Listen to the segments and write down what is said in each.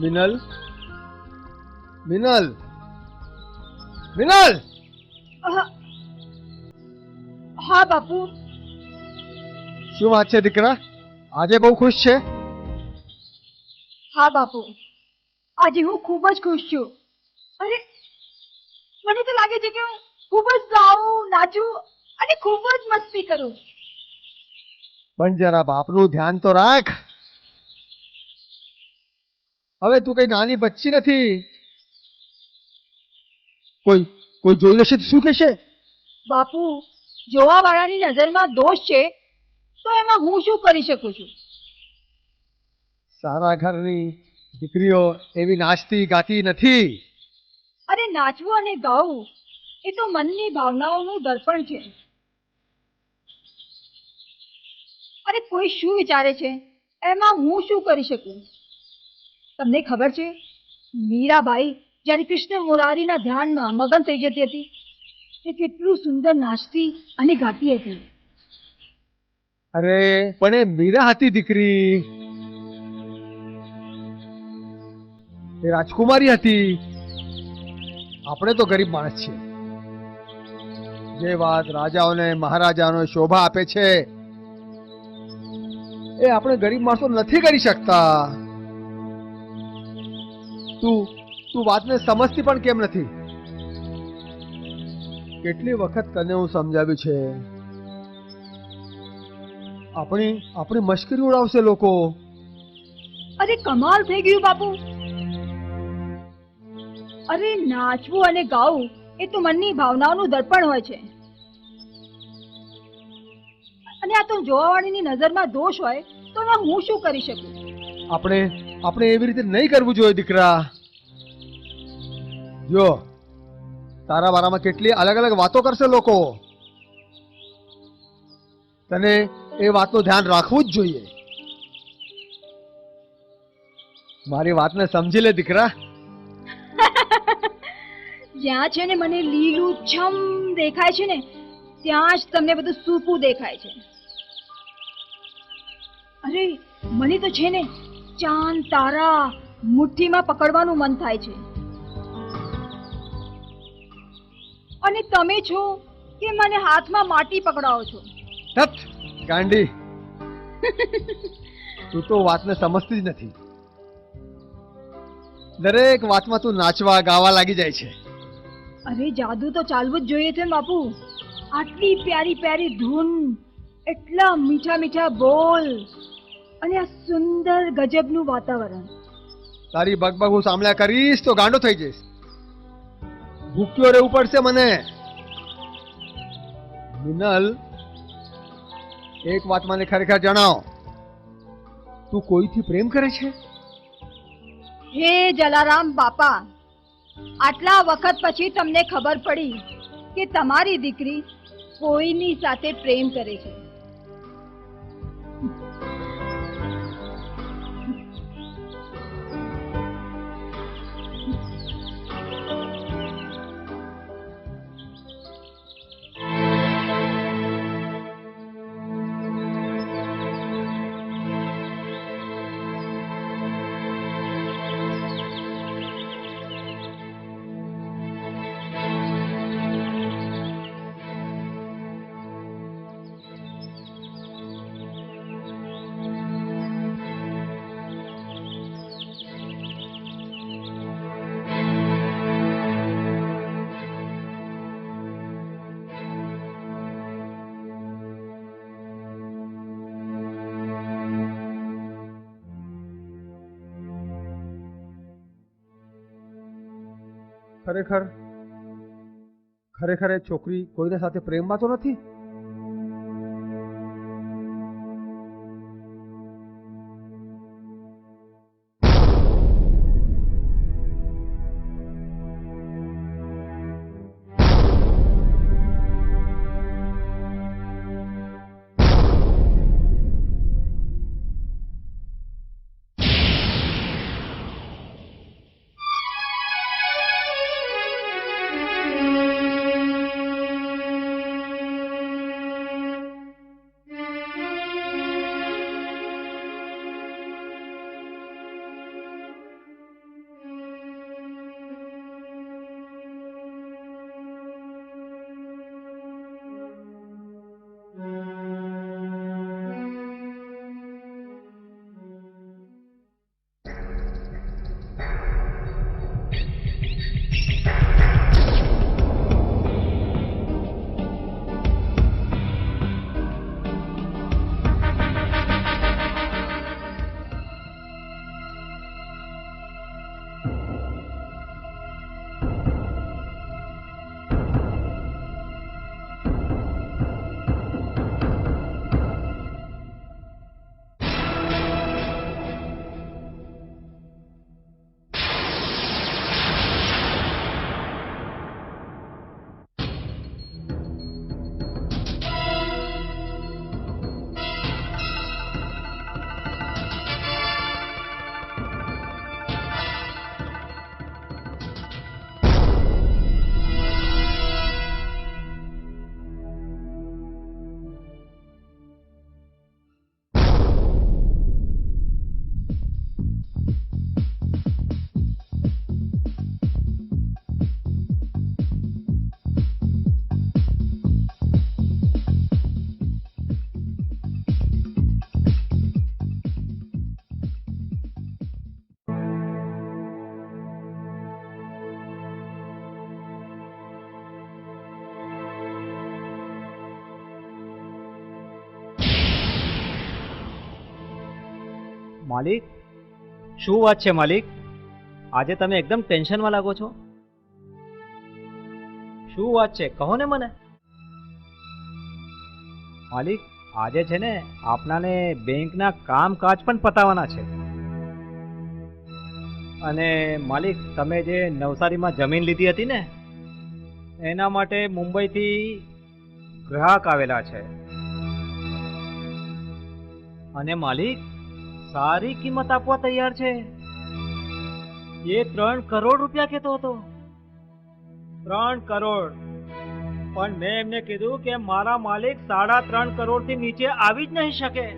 મિનલ મિનલ મિનલ હા બાપુ. શું વાત છે દીકરા? આજે બહુ ખુશ છે? હા બાપુ. આજે હું ખૂબ જ ખુશ છું. અરે મને તો લાગે છે કે હું ખૂબ જ ગાઉં નાચું અને ખૂબ જ મસ્તી કરું. પણ જરા બાપનું ધ્યાન તો રાખ. હવે તું કઈ નાની બચ્ચી નથી. કોઈ કોઈ જોઈ લેશે શું કહેશે? બાપુ જોવા વાળાની નજરમાં દોષ છે તો એમાં હું શું કરી શકું છું? સારા ઘરની દીકરીઓ એવી નાચતી ગાતી નથી. અરે નાચવું અને ગાવું એ તો મનની ભાવનાઓનું દર્પણ છે. અરે કોઈ શું વિચારે છે? એમાં હું શું કરી શકું? તમને ખબર છે? મીરાબાઈ જ્યારે કૃષ્ણ મોરારીના ધ્યાનમાં મગન થઈ જતી હતી, તે કેટલું સુંદર નાચતી અને ગાતી હતી. અરે, પણ એ મીરા હતી દીકરી. એ રાજકુમારી હતી. આપણે તો ગરીબ માણસ છીએ. જે વાત રાજાઓને, મહારાજાઓને શોભા આપે છે, એ આપણે ગરીબ માણસો નથી કરી શકતા. તું તું વાતને સમજતી પણ કેમ નથી? કેટલી વખત તને હું સમજાવ્યું છે? આપણી આપણી મશ્કરી ઉડાવશે લોકો. અરે કમાલ થઈ ગયું બાપુ. અરે નાચવું અને ગાવું એ તો મનની ભાવનાઓનું દર્પણ હોય છે. અને આ તો જોવાવાળીની નજરમાં દોષ હોય તો હું શું કરી શકું? આપણે આપણે એવી રીતે નહીં કરવું જોઈએ, દીકરા. જો, તારા બારામાં કેટલી અલગ અલગ વાતો કરશે લોકો. તને એ વાતનું ધ્યાન રાખવું જ જોઈએ. મારી વાતને સમજી લે, દીકરા. જ્યાં છે ને મને લીલું છમ દેખાય છે ને, ત્યાં જ તમને બધું સૂકું દેખાય છે. અરે, મને તો છે ને ચાંદ તારા મુઠ્ઠીમાં પકડવાનું મન થાય છે. અને તમે છો કે મને હાથમાં માટી પકડાવો છો? તત ગાંડી. તું તો વાતને સમજતી જ નથી. દરેક વાતમાં તું નાચવા ગાવા લાગી જાય છે. અરે જાદુ તો ચાલવું જ જોઈએ છે બાપુ. આટલી પ્યારી પ્યારી ધૂન એટલા મીઠા મીઠા બોલ. અને આ સુંદર ગજબનું વાતાવરણ. તારી બગબગ હું સાંભળ્યા કરીશ તો ગાંડો થઈ જઈશ. ભૂખ્યો રહેવું પડશે મને. મિનલ એક વાત મને ખરેખર જણાવ. તું કોઈથી પ્રેમ કરે છે? હે જલારામ બાપા આટલા વખત પછી તમને ખબર પડી કે તમારી દીકરી કોઈની સાથે પ્રેમ કરે છે. ખરેખર ખરેખર એ છોકરી કોઈના સાથે પ્રેમમાં તો નથી? માલિક? શું વાત છે માલિક? આજે તમે એકદમ ટેન્શનમાં લાગો છો? શું વાત છે? કહો ને મને. માલિક, આજે છે ને આપણાને બેંકના કામકાજ પણ પતાવવાના છે. અને માલિક, તમે જે નવસારીમાં જમીન લીધી હતી ને, એના માટે મુંબઈથી ગ્રાહક આવેલા છે. અને માલિક સારી કિંમત આપવા તૈયાર છે. એ ત્રણ કરોડ રૂપિયા કહેતો હતો. ત્રણ કરોડ. પણ મેં એમને કીધું કે મારા માલિક સાડા ત્રણ કરોડથી નીચે આવી જ નહીં શકે.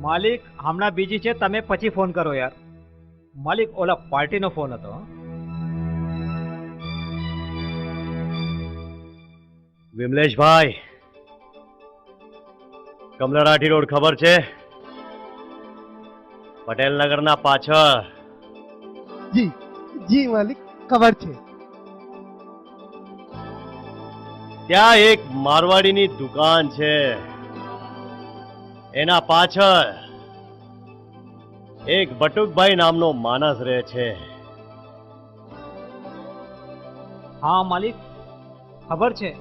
માલિક, હમણાં બીજી છે, તમે પછી ફોન કરો યાર. માલિક, ઓલા પાર્ટીનો ફોન હતો. હં. કમલરાઠી રોડ ખબર છે? પટેલ નગરના પાછળ. જી જી માલિક ખબર છે. ત્યાં એક મારવાડીની દુકાન છે. એના પાછળ એક બટુકભાઈ નામનો માણસ રહે છે. હા માલિક ખબર છે.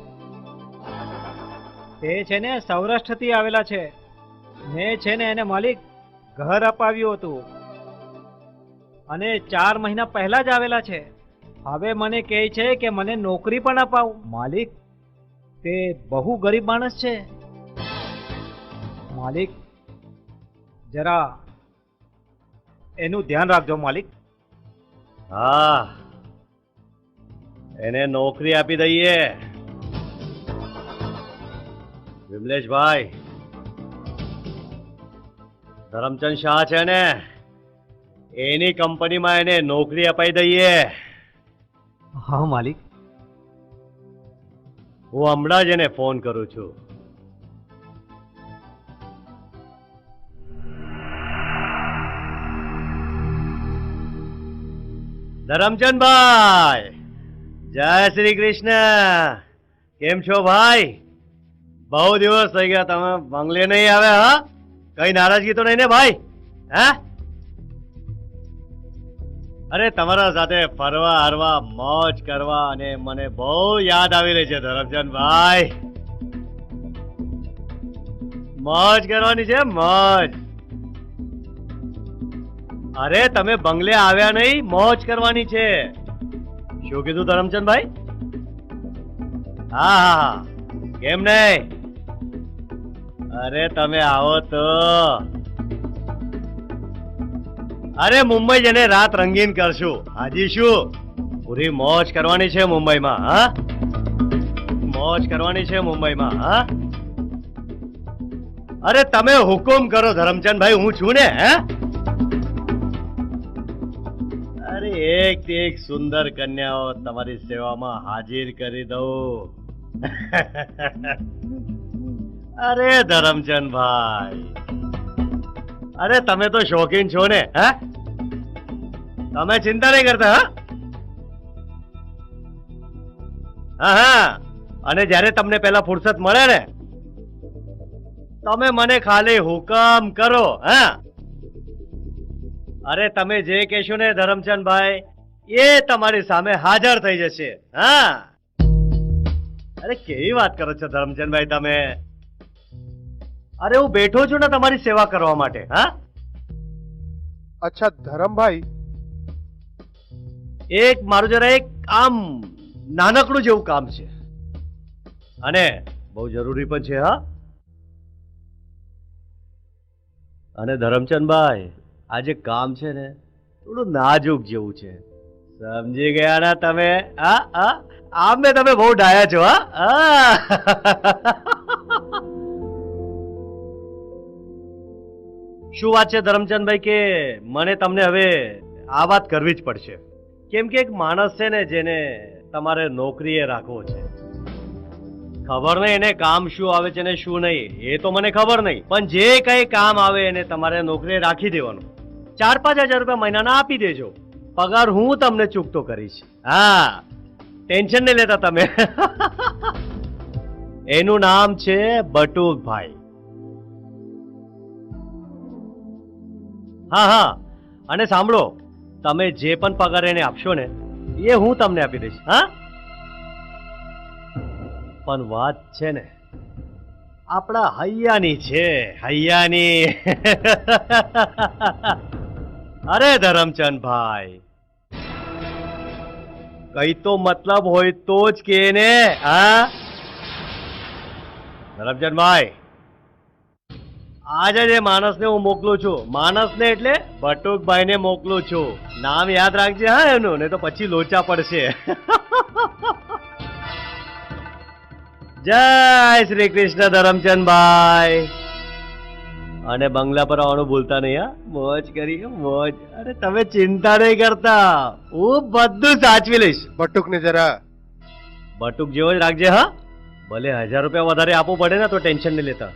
તે છે ને સૌરાષ્ટ્રથી આવેલા છે. મેં છે ને એને માલિક ઘર અપાવ્યું હતું. અને ચાર મહિના પહેલા જ આવેલા છે. હવે મને કહે છે કે મને નોકરી પણ અપાવ. માલિક, તે બહુ ગરીબ માણસ છે. માલિક, જરા એનું ધ્યાન રાખજો માલિક. હા. એને નોકરી આપી દઈએ. વિમલેશભાઈ ધરમચંદ શાહ છે ને એની કંપનીમાં એને નોકરી અપાઈ દઈએ. હા માલિક. હું હમણાં જ એને ફોન કરું છું. ધરમચંદ ભાઈ જય શ્રી કૃષ્ણ. કેમ છો ભાઈ? બહુ દિવસ થઈ ગયા તમે બંગલે નહીં આવે, હા? કઈ નારાજગી તો નહીં ને ભાઈ? હે? અરે, તમારા સાથે ફરવા, હરવા, મોજ કરવા અને મને બહુ યાદ આવી રહી છે ધરમચંદભાઈ મોજ કરવાની છે, મોજ. અરે, તમે બંગલે આવ્યા નહીં, મોજ કરવાની છે. શું કીધું ધરમચંદભાઈ હા હા હા. કેમ નહીં? અરે તમે આવો તો. અરે મુંબઈ જને રાત રંગીન કરશું. હાજી શું? પૂરી મોજ કરવાની છે મુંબઈમાં, હા? મોજ કરવાની છે મુંબઈમાં, હા? અરે તમે હુકુમ કરો ધરમચંદ ભાઈ હું છું ને, હે? અરે એક એક સુંદર કન્યાઓ તમારી સેવામાં હાજર કરી દઉં. અરે ધરમચંદભાઈ અરે તમે તો શોખીન છો ને, હે? તમે ચિંતા નહીં કરતા, હા? હા અને જ્યારે તમને પેલા ફુરસત મળે ને, તમે મને ખાલી હુકમ કરો, હા? અરે તમે જે કહેશો ને ધરમચંદભાઈ એ તમારી સામે હાજર થઈ જશે, હા? અરે કેવી વાત કરો છો ધરમચંદભાઈ તમે? અરે હું બેઠો છું ને તમારી સેવા કરવા માટે હા? અચ્છા ધરમભાઈ. એક મારું જરા એક આમ નાનકડું જેવું કામ છે. અને બહુ જરૂરી પણ છે હા? અને ધરમચંદભાઈ આ જે કામ છે ને થોડું નાજુક જેવું છે. સમજી ગયા ના તમે? હા હા? આમ મેં તમે બહુ ડાયા છો હા? હા. શું વાત છે ધરમચંદભાઈ, કે મને તમને હવે આ વાત કરવી જ પડશે? કેમ કે એક માણસ છે ને જેને તમારે નોકરીએ રાખવો છે. ખબર નહીં એને કામ શું આવે છે ને શું નહીં, એ તો મને ખબર નહીં. પણ જે કઈ કામ આવે એને તમારે નોકરીએ રાખી દેવાનું. ચાર પાંચ હજાર રૂપિયા મહિનાના આપી દેજો. પગાર હું તમને ચૂકતો કરીશ. હા, ટેન્શન નહીં લેતા તમે. એનું નામ છે બટુકભાઈ. હા હા. અને સાંભળો, તમે જે પણ પગાર એને આપશો ને, એ હું તમને આપી દઈશ, હા? પણ વાત છે ને, આપણા હૈયાની છે, હૈયાની. અરે ધરમચંદ ભાઈ, કઈ તો મતલબ હોય તો જ કે ને હા? ધરમચંદ ભાઈ આજે જે માણસને હું મોકલું છું માણસને એટલે બટુકભાઈને મોકલું છું. નામ યાદ રાખજે હા એનું નહીં તો પછી લોચા પડશે. જય શ્રી કૃષ્ણ ધરમચંદભાઈ. અને બંગલા પર આવવાનું ભૂલતા નહીં હા. મોજ કરી મોજ. અરે તમે ચિંતા નહીં કરતા. હું બધું સાચવી લઈશ. બટુક ને જરા બટુક જેવો જ રાખજે હા. ભલે હજાર રૂપિયા વધારે આપવું પડે ને તો ટેન્શન નહીં લેતા.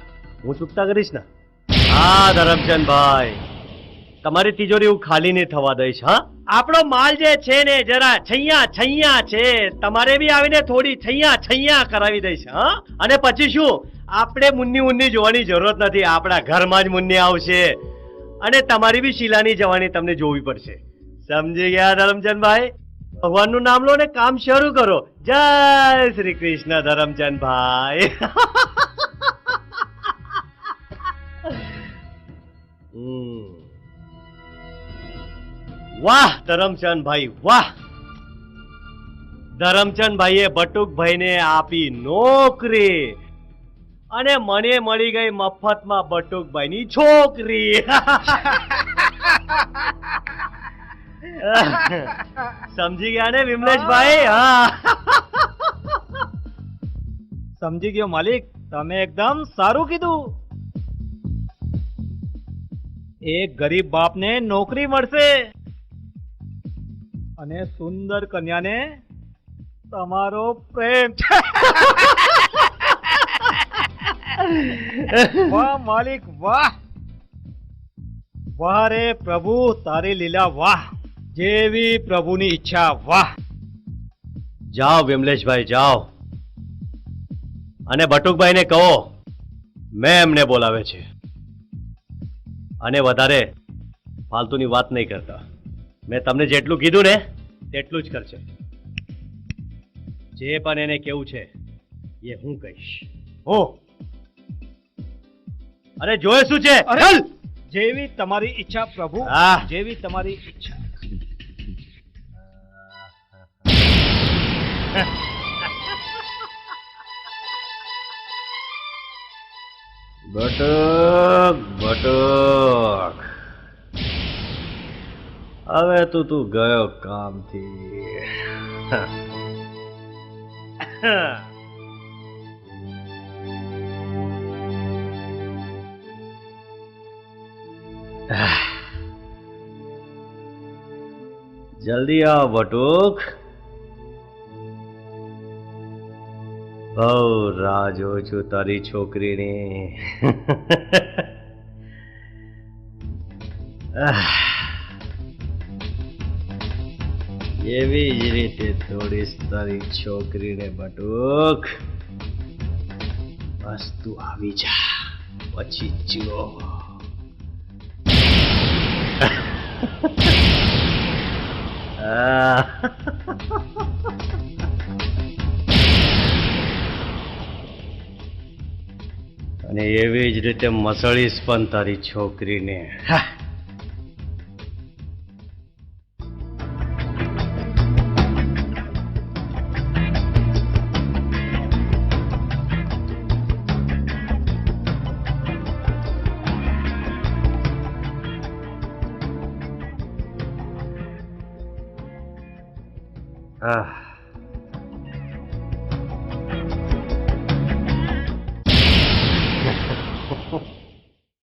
હું ચૂકતા કરીશ ને. હા, ધરમચંદભાઈ. તમારી તિજોરી હું ખાલી નહીં થવા દઈશ, હા? આપણો માલ જે છે ને, જરા છૈયા છૈયા છે, તમારે બી આવીને થોડી છૈયા છૈયા કરાવી દઈશ, હા? અને પછી શું? આપણે મુન્ની મુન્ની જોવાની જરૂરત નથી, આપણા ઘરમાં જ મુન્ની આવશે. અને તમારી બી શીલાની જવાની તમને જોવી પડશે. સમજી ગયા, ધરમચંદભાઈ? ભગવાનનું નામ લો ને, કામ શરૂ કરો. જય શ્રી કૃષ્ણ, ધરમચંદભાઈ. વાહ ધરમચંદ ભાઈ વાહ. ધરમચંદ ભાઈએ બટુકભાઈને આપી નોકરી. અને મને મળી ગઈ મફતમાં બટુકભાઈની છોકરી. સમજી ગયા ને વિમલેશભાઈ? હા. સમજી ગયો માલિક તમે એકદમ સારું કીધું. એક ગરીબ બાપને નોકરી મળશે. અને સુંદર કન્યાને તમારો પ્રેમ. વાહ, માલિક, વાહ. વાહ રે પ્રભુ, તારી લીલા વાહ. જેવી પ્રભુની ઈચ્છા, વાહ. જાઓ વિમલેશભાઈ, જાઓ. અને બટુકભાઈને કહો, મેં એમને બોલાવે છે. અને વધારે ફાલતુની વાત નહીં કરતા. મેં તમને જેટલું કીધું ને તેટલું જ કરશે જે પણ એને કેવું છે એ હું કહીશ. હો. અરે જોયે શું છે? અરે! જેવી તમારી ઈચ્છા પ્રભુ હા. જેવી તમારી ઈચ્છા. બટક બટક. હવે તો તું ગયો કામથી જલ્દી આવ બટુક બહુ રાહ જોઉં છું તારી છોકરીની આહ. એવી જ રીતે થોડીશ તારી છોકરીને બટુક. બસ તું આવી જા. પછી જીવો અને એવી જ રીતે મસળીશ પણ તારી છોકરીને. હા.